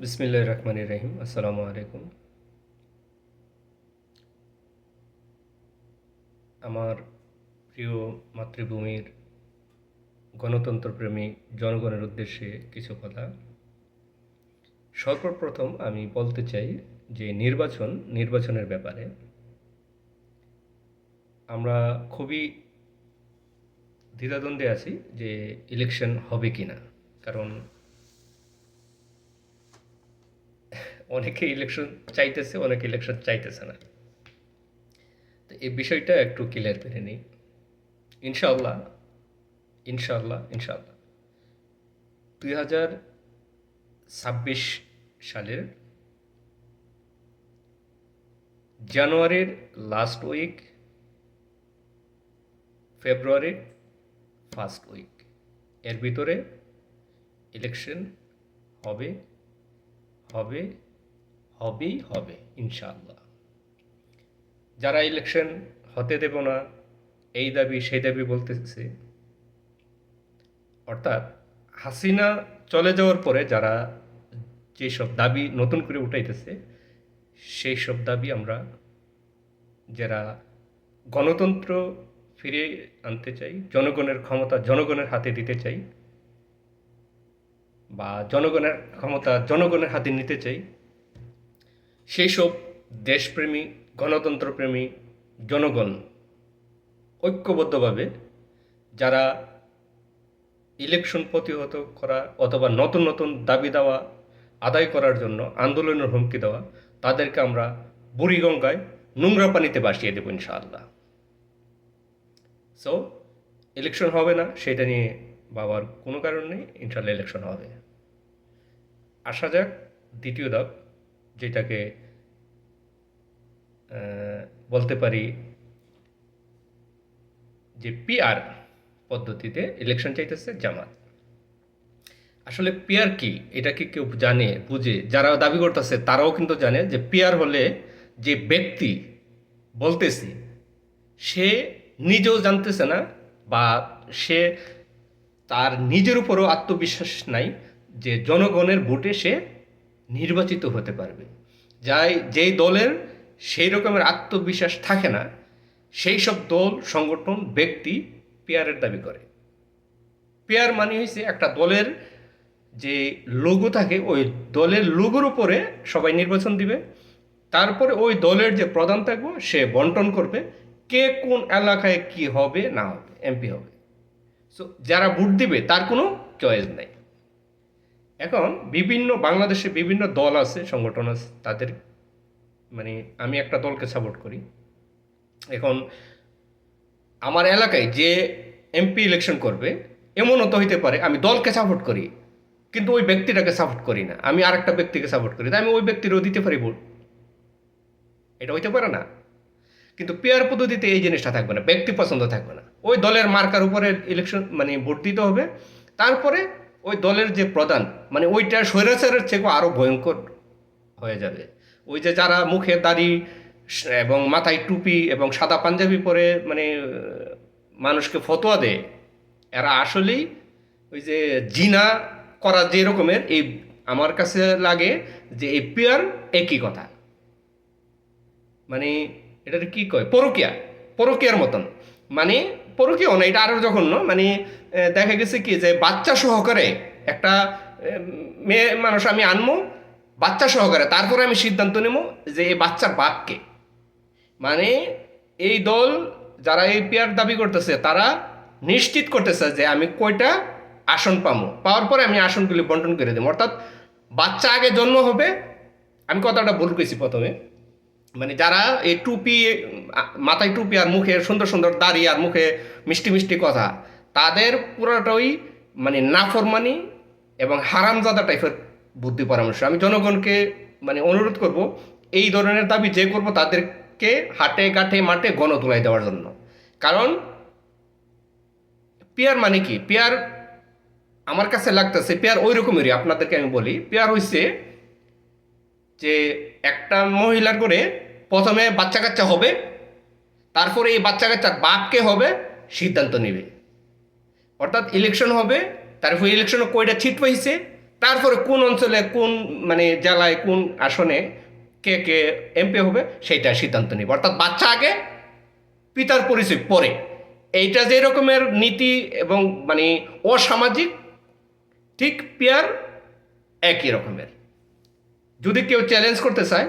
বিসমিল্লাহ রহমান রহিম। আসসালামু আলাইকুম। আমার প্রিয় মাতৃভূমির গণতন্ত্রপ্রেমী জনগণের উদ্দেশ্যে কিছু কথা। সর্বপ্রথম আমি বলতে চাই যে নির্বাচন নির্বাচনের ব্যাপারে আমরা খুবই দ্বিধাদ্বন্দ্বে আছি যে ইলেকশন হবে কি না কারণ অনেকে ইলেকশন চাইতেছে, অনেকে ইলেকশন চাইতেছে না। তো এই বিষয়টা একটু ক্লিয়ার করে নিই। ইনশাআল্লাহ ইনশাআল্লাহ ইনশাআল্লাহ। দুই হাজার ছাব্বিশ সালের জানুয়ারির লাস্ট উইক ফেব্রুয়ারির ফার্স্ট উইক এর ভিতরে ইলেকশন হবে হবে হবেই হবে, ইনশাআল্লাহ। যারা ইলেকশন হতে দেব না, এই দাবি, সেই দাবি বলতেছে। অর্থাৎ হাসিনা চলে যাওয়ার পরে যারা যেসব দাবি নতুন করে উঠাইতেছে সেই সব দাবি আমরা যারা গণতন্ত্র ফিরে আনতে চাই, জনগণের ক্ষমতা জনগণের হাতে দিতে চাই, বা জনগণের ক্ষমতা জনগণের হাতে নিতে চাই সেই সব দেশপ্রেমী, গণতন্ত্রপ্রেমী জনগণ ঐক্যবদ্ধভাবে যারা ইলেকশন প্রতিহত করা অথবা নতুন নতুন দাবি দেওয়া আদায় করার জন্য আন্দোলনের হুমকি দেওয়া, তাদেরকে আমরা বুড়িগঙ্গায় নোংরা পানিতে বাসিয়ে দেবো ইনশাআল্লাহ। সো ইলেকশন হবে না, সেটা নিয়ে বাবার কোনো কারণ নেই ইনশাল্লাহ ইলেকশন হবে। আসা যাক, দ্বিতীয় ধাপ। যেটাকে বলতে পারি যে পিআর পদ্ধতিতে ইলেকশন চাইতেছে জামাত। আসলে পিয়ার কি? এটা কি কেউ জানে, বুঝে? যারা দাবি করতেছে, তারাও কিন্তু জানে যে পিয়ার হলে যে ব্যক্তি বলতেছি, সে নিজেও জানতেছে না বা সে তার নিজের উপরও আত্মবিশ্বাস নাই যে জনগণের ভোটে সে নির্বাচিত হতে পারবে। যাই, যেই দলের সেই রকমের আত্মবিশ্বাস থাকে না, সেই সব দল, সংগঠন, ব্যক্তি পেয়ারের দাবি করে। পেয়ার মানে হয়েছে একটা দলের যে লোগো থাকে, ওই দলের লোগোর উপরে সবাই নির্বাচন দিবে। তারপরে ওই দলের যে প্রধান থাকবে, সে বন্টন করবে, কে কোন এলাকায় কি হবে, না হবে, এমপি হবে। সো যারা ভোট দিবে, তার কোনো চয়েস নাই। এখন বিভিন্ন, বাংলাদেশে বিভিন্ন দল আছে, সংগঠন আছে, তাদের মানে আমি একটা দলকে সাপোর্ট করি। এখন আমার এলাকায় যে এমপি ইলেকশন করবে, এমনও তো হইতে পারে, আমি দলকে সাপোর্ট করি, কিন্তু ওই ব্যক্তিটাকে সাপোর্ট করি না। আমি আরেকটা ব্যক্তিকে সাপোর্ট করি তাই আমি ওই ব্যক্তিরও দিতে পারি ভোট। এটা হইতে পারে না। কিন্তু পেয়ার পদ্ধতিতে এই জিনিসটা থাকবে না, ব্যক্তি পছন্দ থাকবে না। ওই দলের মার্কার উপরে ইলেকশন মানে ভোট দিতে হবে, তারপরে ওই দলের যে প্রধান মানে ওইটা স্বৈরাচারের থেকেও আরও ভয়ঙ্কর হয়ে যাবে। ওই যে যারা মুখে দাড়ি এবং মাথায় টুপি এবং সাদা পাঞ্জাবি পরে মানে মানুষকে ফতোয়া দেয়, এরা আসলেই ওই যে জিনা করা যে রকমের, এই আমার কাছে লাগে যে এই পেয়ার একই কথা। মানে এটার কি কয়? পরকিয়া, পরকিয়ার মতন। মানে পরকিয়াও না, এটা আরও জঘন্য। মানে দেখা গেছে কি যে বাচ্চা সহকারে একটা মেয়ে মানুষ আমি আনব বাচ্চা সহকারে, তারপরে আমি সিদ্ধান্ত নেব যে এই বাচ্চার বাপকে। মানে এই দল যারা এই পেয়ার দাবি করতেছে, তারা নিশ্চিত করতেছে যে আমি কয়টা আসন পাবো পাওয়ার পরে আমি আসনগুলি বন্টন করে দেবো। অর্থাৎ বাচ্চা আগে জন্ম হবে, আমি কথাটা ভুল করেছি প্রথমে। মানে যারা এই টুপি, মাথায় টুপি আর মুখে সুন্দর সুন্দর দাড়ি আর মুখে মিষ্টি মিষ্টি কথা, তাদের পুরোটাই মানে নাফরমানি এবং হারামজাদা টাইপের বুদ্ধি পরামর্শ। আমি জনগণকে মানে অনুরোধ করব, এই ধরনের দাবি যে করব তাদেরকে হাটে গাঠে মাঠে গণ তুলাই দেওয়ার জন্য। কারণ পেয়ার মানে কি? পেয়ার আমার কাছে লাগতেছে, পেয়ার ওই রকমেরই আপনাদেরকে আমি বলি, পেয়ার হইছে যে একটা মহিলার করে প্রথমে বাচ্চা কাচ্চা হবে, তারপরে এই বাচ্চা কাচ্চার বাপকে হবে, সিদ্ধান্ত নেবে। অর্থাৎ ইলেকশন হবে, তারপরে ইলেকশনে কয়টা ছিট পাইছে, তারপরে কোন অঞ্চলে, কোন মানে জেলায়, কোন আসনে কে কে এমপি হবে, সেইটা সিদ্ধান্ত নেবে। অর্থাৎ বাচ্চা আগে, পিতার পরিচয় পরে। এইটা যে রকমের নীতি এবং মানে অসামাজিক, ঠিক পেয়ার একই রকমের। যদি কেউ চ্যালেঞ্জ করতে চায়,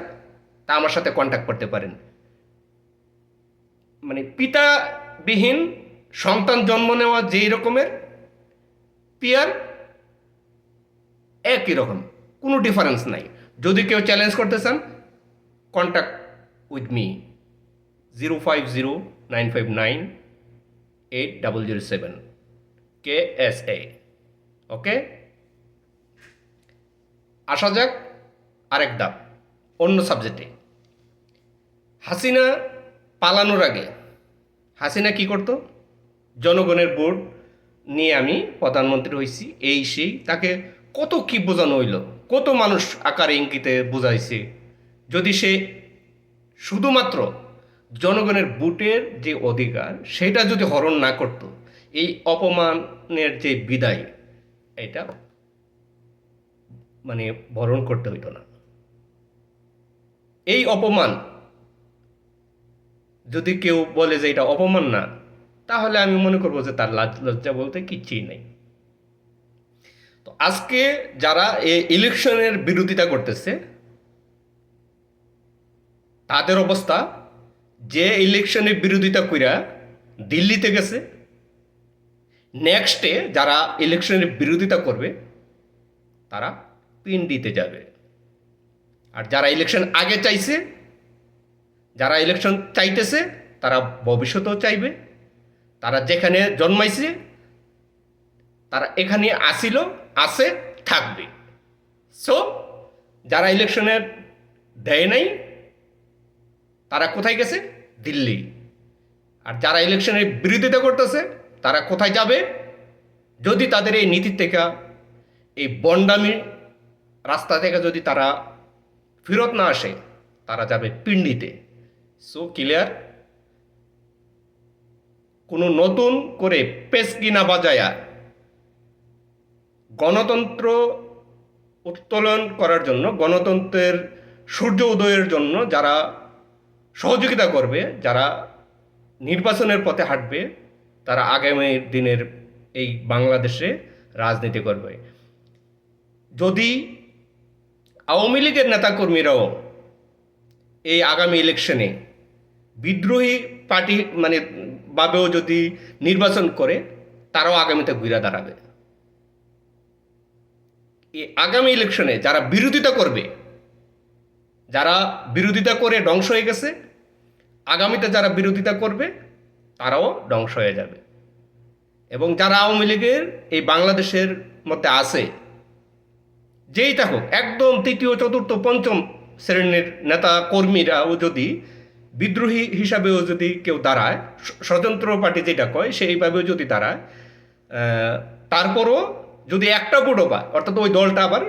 তা আমার সাথে কন্ট্যাক্ট করতে পারেন। মানে পিতাবিহীন সন্তান জন্ম নেওয়া যেই রকমের পিয়ার একই রকম, কোনো ডিফারেন্স নাই। যদি কেউ চ্যালেঞ্জ করতে চান contact with me zero five zero nine five nine eight double zero seven K S A okay আসা যাক আরেক ধাপ অন্য সাবজেক্টে হাসিনা পালানোর আগে হাসিনা কি করতো? জনগণের ভোট নিয়ে আমি প্রধানমন্ত্রী হয়েছি এই সেই, তাকে কত কি বোঝানো হইল, কত মানুষ আকারে ইঙ্গিতে বোঝাইছে। যদি সে শুধুমাত্র জনগণের বুটের যে অধিকার, সেটা যদি হরণ না করত, এই অপমানের যে বিদায়, এটা মানে বরণ করতে হইতো না। এই অপমান। যদি কেউ বলে যে এটা অপমান না, তাহলে আমি মনে করব যে তার লাজ লজ্জা বলতে কিচ্ছুই নেই। তো আজকে যারা এই ইলেকশনের বিরোধিতা করতেছে, তাদের অবস্থা, যে ইলেকশনের বিরোধিতা কইরা দিল্লিতে গেছে নেক্সটে যারা ইলেকশনের বিরোধিতা করবে, তারা পিন্ডিতে যাবে। আর যারা ইলেকশন আগে চাইছে, যারা ইলেকশন চাইতেছে, তারা ভবিষ্যতেও চাইবে। তারা যেখানে জন্মাইছে, তারা এখানে আসিল, আছে, থাকবে। সো যারা ইলেকশনে দেয় নাই, তারা কোথায় গেছে? দিল্লি। আর যারা ইলেকশনের বিরোধিতা করতেছে, তারা কোথায় যাবে? যদি তাদের এই নীতির থেকে, এই বন্ডামি রাস্তা থেকে যদি তারা ফেরত না আসে, তারা যাবে পিন্ডিতে সো ক্লিয়ার কোনো নতুন করে পেসকি না বাজায়া গণতন্ত্র উত্তোলন করার জন্য, গণতন্ত্রের সূর্য উদয়ের জন্য যারা সহযোগিতা করবে, যারা নির্বাচনের পথে হাঁটবে, তারা আগামী দিনের এই বাংলাদেশে রাজনীতি করবে। যদি আওয়ামী লীগের নেতাকর্মীরাও এই আগামী ইলেকশনে বিদ্রোহী পার্টি মানে ভাবেও যদি নির্বাচন করে, তারাও আগামীতে ঘুরে দাঁড়াবে। এই আগামী ইলেকশনে যারা বিরোধিতা করবে, যারা বিরোধিতা করে ধ্বংস হয়ে গেছে, আগামীতে যারা বিরোধিতা করবে, তারাও ধ্বংস হয়ে যাবে। এবং যারা আওয়ামী লীগের এই বাংলাদেশের মধ্যে আছে যেই থাকুক একদম তৃতীয়, চতুর্থ, পঞ্চম শ্রেণির নেতা কর্মীরাও যদি বিদ্রোহী হিসাবেও যদি কেউ দাঁড়ায় স্বতন্ত্র পার্টি যেটা কয়, সেইভাবেও যদি দাঁড়ায় তারপরও যদি একটা ভোটও পায়, অর্থাৎ ওই দলটা আবার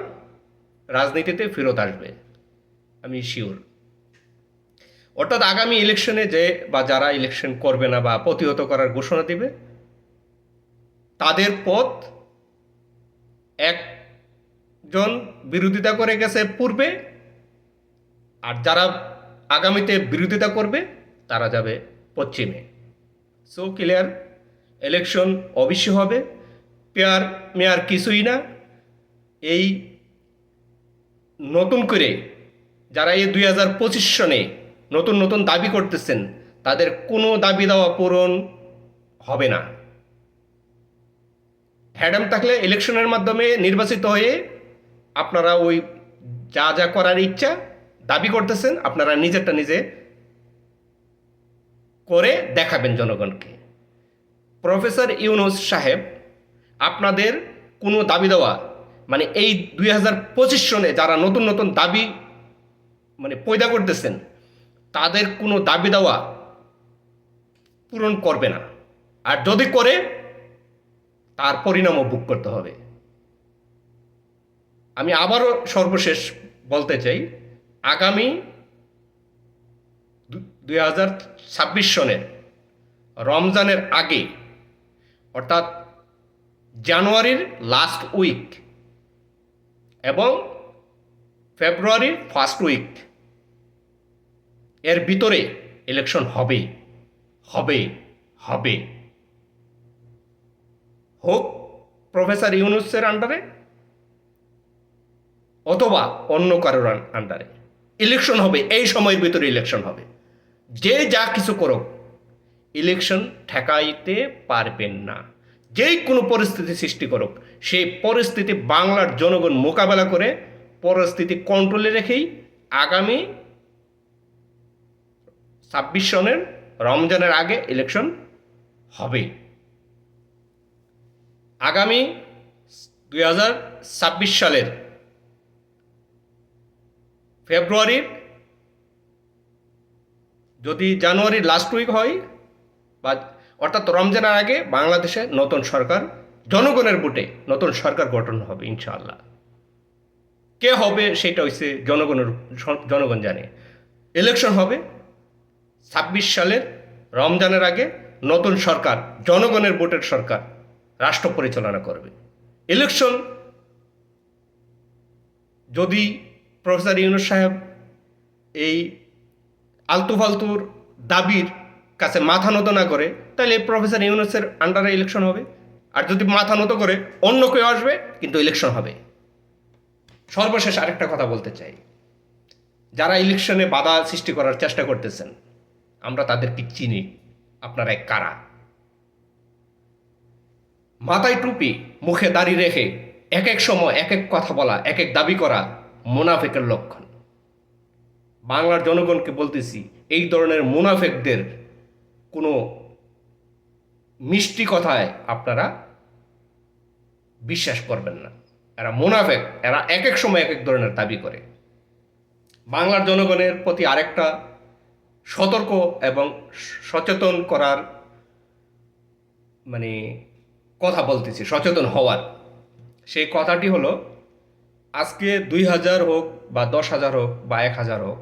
রাজনীতিতে ফেরত আসবে, আমি শিওর অর্থাৎ আগামী ইলেকশনে যে বা যারা ইলেকশন করবে না বা প্রতিহত করার ঘোষণা দিবে, তাদের পথ একজন বিরোধিতা করে গেছে পূর্বে, আর যারা আগামীতে বিরোধিতা করবে, তারা যাবে পশ্চিমে। সো ক্লিয়ার ইলেকশন অবশ্যই হবে, পেয়ার মেয়ার কিছুই না। এই নতুন করে যারা এই দুই হাজার পঁচিশ সনে নতুন নতুন দাবি করতেছেন, তাদের কোনো দাবি দেওয়া পূরণ হবে না। হ্যাডাম থাকলে ইলেকশনের মাধ্যমে নির্বাচিত হয়ে আপনারা ওই যা যা করার ইচ্ছা দাবি করতেছেন, আপনারা নিজেরটা নিজে করে দেখাবেন জনগণকে। প্রফেসর ইউনুস সাহেব, আপনাদের কোনো দাবি দেওয়া মানে এই দুই হাজার পঁচিশ সনে যারা নতুন নতুন দাবি মানে পয়দা করতেছেন, তাদের কোনো দাবি দেওয়া পূরণ করবে না। আর যদি করে, তার পরিণামও ভোগ করতে হবে। আমি আবারও সর্বশেষ বলতে চাই, আগামী দুই হাজার ছাব্বিশ সনের রমজানের আগে, অর্থাৎ জানুয়ারির লাস্ট উইক এবং ফেব্রুয়ারির ফার্স্ট উইক এর ভিতরে ইলেকশন হবে হবে হবে। হোক প্রফেসর ইউনুসের আন্ডারে অথবা অন্য কারোর আন্ডারে ইলেকশন হবে, এই সময়ের ভিতরে ইলেকশন হবে। যে যা কিছু করুক ইলেকশন ঠেকাইতে পারবেন না। যেই কোনো পরিস্থিতি সৃষ্টি করুক, সেই পরিস্থিতি বাংলার জনগণ মোকাবেলা করে পরিস্থিতি কন্ট্রোলে রেখেই আগামী ছাব্বিশ সনের রমজানের আগে ইলেকশন হবে। আগামী দুই হাজার ছাব্বিশ সালের ফেব্রুয়ারির যদি জানুয়ারির লাস্ট উইক হয়, বা অর্থাৎ রমজানের আগে বাংলাদেশে নতুন সরকার, জনগণের ভোটে নতুন সরকার গঠন হবে, ইনশাআল্লাহ। কে হবে সেটা হচ্ছে জনগণের, জনগণ জানে। ইলেকশন হবে ছাব্বিশ সালের রমজানের আগে নতুন সরকার, জনগণের ভোটের সরকার রাষ্ট্র পরিচালনা করবে। ইলেকশন যদি প্রফেসর ইউনুস সাহেব এই আলতু ফালতুর দাবির কাছে মাথা নত না করে, তাহলে প্রফেসর ইউনুসের আন্ডারে ইলেকশন হবে। আর যদি মাথা নত করে, অন্য কেউ আসবে, কিন্তু ইলেকশন হবে। সর্বশেষ আরেকটা কথা বলতে চাই। যারা ইলেকশনে বাধা সৃষ্টি করার চেষ্টা করতেছেন, আমরা তাদেরকে চিনি। আপনারা এক কারা? মাথায় টুপি, মুখে দাড়ি রেখে এক এক সময় এক এক কথা বলা, এক এক দাবি করা মুনাফেকের লক্ষণ। বাংলার জনগণকে বলতেছি, এই ধরনের মুনাফেকদের কোনো মিষ্টি কথায় আপনারা বিশ্বাস করবেন না। এরা মুনাফেক, এরা এক এক সময় এক এক ধরনের দাবি করে। বাংলার জনগণের প্রতি আরেকটা সতর্ক এবং সচেতন করার মানে কথা বলতেছি, সচেতন হওয়ার। সেই কথাটি হলো আজকে দুই হাজার হোক বা দশ হাজার হোক বা এক হাজার হোক,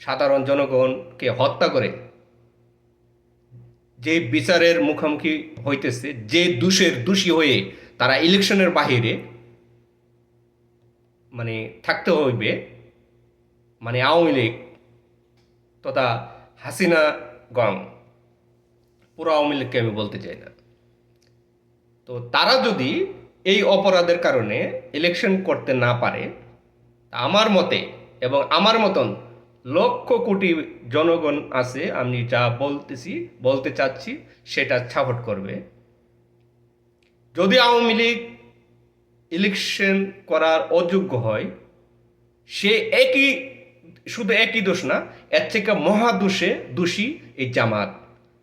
সাধারণ জনগণকে হত্যা করে যে বিচারের মুখোমুখি হইতেছে, যে দোষের দোষী হয়ে তারা ইলেকশনের বাহিরে মানে থাকতে হইবে মানে আওয়ামী লীগ তথা হাসিনা গং পুরো আওয়ামী লীগকে আমি বলতে চাই না। তো তারা যদি এই অপরাধের কারণে ইলেকশন করতে না পারে। আমার মতে এবং আমার মতন লক্ষ কোটি জনগণ আছে, আমি যা বলতেছি, বলতে চাচ্ছি, সেটা ছাপট করবে। যদি আওয়ামী লীগ ইলেকশন করার অযোগ্য হয়, সে একই, শুধু একই দোষ না, এর থেকে মহাদোষে দোষী এই জামাত।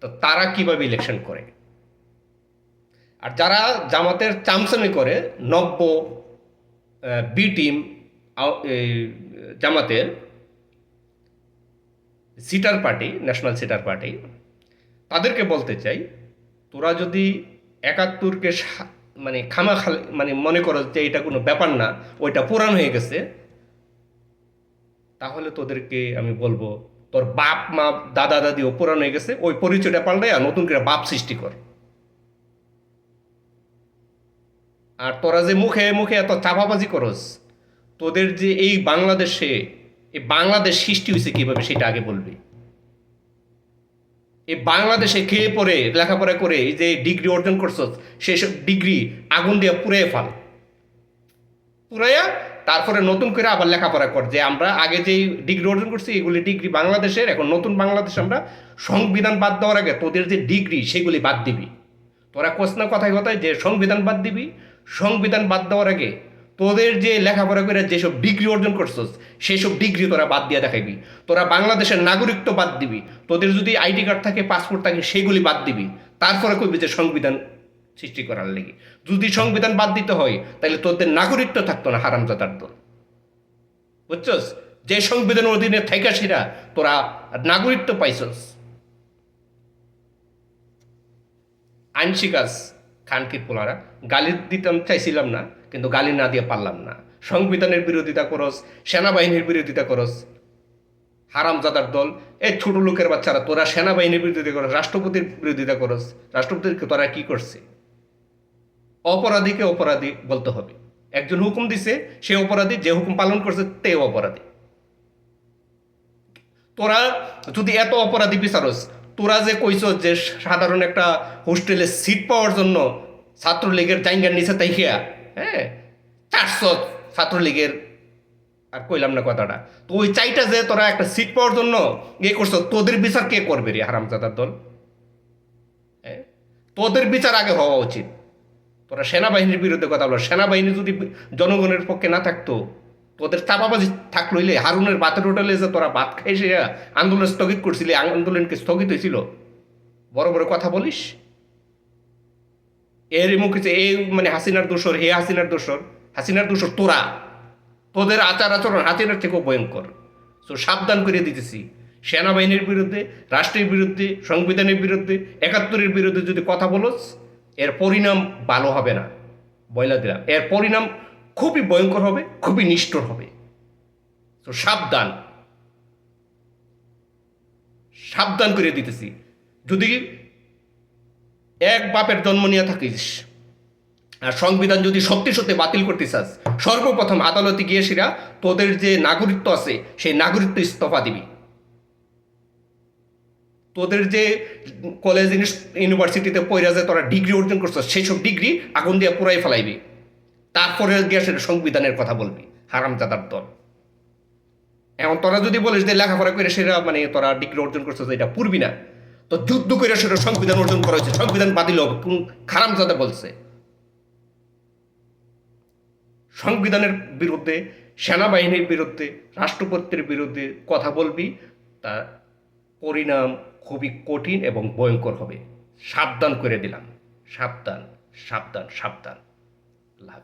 তো তারা কীভাবে ইলেকশন করে? আর যারা জামাতের চামচামি করে, নব্য বি টিম জামাতের seater party national seater party তাদেরকে বলতে চাই, তোরা যদি একাত্তরকে মানে খামা খাল মানে মনে করো যে এটা কোনো ব্যাপার না, ওইটা পুরাণ হয়ে গেছে, তাহলে তোদেরকে আমি বলব, তোর বাপ, মা, দাদা, দাদিও পুরাণ হয়ে গেছে, ওই পরিচয়টা পাল্টাই আর নতুন করে বাপ সৃষ্টি কর। আর তোরা যে মুখে মুখে এত চাপাবাজি করস, তোদের যে এই বাংলাদেশে, এই বাংলাদেশ সৃষ্টি হয়েছে কীভাবে সেটা আগে বলবি? এই বাংলাদেশে খেয়ে পড়ে, লেখাপড়া করে, এই যে ডিগ্রি অর্জন করছস সেই সব ডিগ্রি আগুন দিয়ে পুড়ে ফাল। পুরাইয়া তারপরে নতুন করে আবার লেখাপড়া কর, যে আমরা আগে যেই ডিগ্রি অর্জন করছি, এগুলি ডিগ্রি বাংলাদেশের, এখন নতুন বাংলাদেশ আমরা সংবিধান বাদ দেওয়ার আগে তোদের যে ডিগ্রি, সেগুলি বাদ দিবি। তোরা কোস না কথায় কথায় যে সংবিধান বাদ দিবি সংবিধান বাদ দেওয়ার আগে তোদের যে লেখাপড়া করে যেসব ডিগ্রি অর্জন করছস সেই সব ডিগ্রি তোরা বাদ দিয়ে দেখাবি। তোরা বাংলাদেশের নাগরিকত্ব বাদ দিবি। তোদের যদি আইডি কার্ড থাকে, পাসপোর্ট থাকে, সেগুলি বাদ দিবি। তারপরে কইবি যে সংবিধান সৃষ্টি করার লেগে। যদি সংবিধান বাদ দিতে হয় তাহলে তোদের নাগরিকত্ব থাকতো না, হারামজাদার দল। বুঝছস? যে সংবিধান অধীনে থাইকাশিরা তোরা নাগরিকত্ব পাইছস। আইন শিকাস খানকির পোলারা। গালি দিতাম চাইছিলাম না, কিন্তু গালি না দিয়ে পারলাম না। সংবিধানের বিরোধিতা করস, সেনাবাহিনীর বিরোধিতা করস, হারামজাদার দল, এই ছোট লোকের বাচ্চারা, তোরা সেনাবাহিনীর বিরোধিতা করস, রাষ্ট্রপতির বিরোধিতা করস, রাষ্ট্রপতিকে তোরা কি করছে? অপরাধীকে অপরাধী বলতে হবে। একজন হুকুম দিছে, সে অপরাধী, যে হুকুম পালন করছে, তে অপরাধী। তোরা যদি এত অপরাধী বিচারস তোরা যে কইছ যে সাধারণ একটা হোস্টেলে সিট পাওয়ার জন্য ছাত্রলীগের জাইঙ্গার নিচে তাইখিয়া হ্যাঁ? চারশো ছাত্রলীগের, আর কইলাম না কথাটা। তো ওই চাইটা যে তোরা একটা সিট পাওয়ার জন্য ইয়ে করছ, তোদের বিচার কে করবে রে হারামজাদার দল? হ্যাঁ? তোদের বিচার আগে হওয়া উচিত। তোরা সেনাবাহিনীর বিরুদ্ধে কথা বলো। সেনাবাহিনী যদি জনগণের পক্ষে না থাকতো তোদের চাপাবাজি থাকল ইলে হারুনের বাতের হোটেলে যে তোরা ভাত খাই সে আন্দোলন স্থগিত করছিলি আন্দোলনকে স্থগিত হয়েছিল বড় বড় কথা বলিস? এর মুখে এই মানে হাসিনার দোষর হে হাসিনার দোষর হাসিনার দোষর তোরা। তোদের আচার আচরণ হাসিনার থেকেও ভয়ঙ্কর। তো সাবধান করে দিতেছি। সেনাবাহিনীর বিরুদ্ধে, রাষ্ট্রের বিরুদ্ধে, সংবিধানের বিরুদ্ধে, একাত্তরের বিরুদ্ধে যদি কথা বলোস, এর পরিণাম ভালো হবে না। বয়লা দিলাম। এর পরিণাম খুবই ভয়ঙ্কর হবে, খুবই নিষ্ঠুর হবে। তো সাবধান। সাবধান করে দিতেছি। যদি এক বাপের জন্ম নিয়ে থাকিস, আর সংবিধান যদি সত্যি সত্যি বাতিল করতে চাস, সর্বপ্রথম আদালতে গিয়ে সেরা তোদের যে নাগরিকত্ব আছে, সেই নাগরিকত্ব ইস্তফা দিবি। তোদের যে কলেজ, ইউনিভার্সিটিতে পড়া যে তোরা ডিগ্রি অর্জন করছ সেই সব ডিগ্রি আগুন দিয়ে পুরাই ফেলাইবি। তারপরে গিয়ে সেটা সংবিধানের কথা বলবি, হারামজাদার দল। এখন তোরা যদি বলিস যে লেখাপড়া করে সেটা মানে তোরা ডিগ্রি অর্জন করছ এটা পূর্বি না। তো যুদ্ধ করে সেটা সংবিধান অর্জন করা হয়েছে, সংবিধান বাতিল কোন খারামজাদা বলছে। সংবিধানের বিরুদ্ধে, সেনাবাহিনীর বিরুদ্ধে, রাষ্ট্রপতির বিরুদ্ধে কথা বলবি তা পরিণাম খুবই কঠিন এবং ভয়ঙ্কর হবে। সাবধান করে দিলাম। সাবধান সাবধান সাবধান। আল্লাহ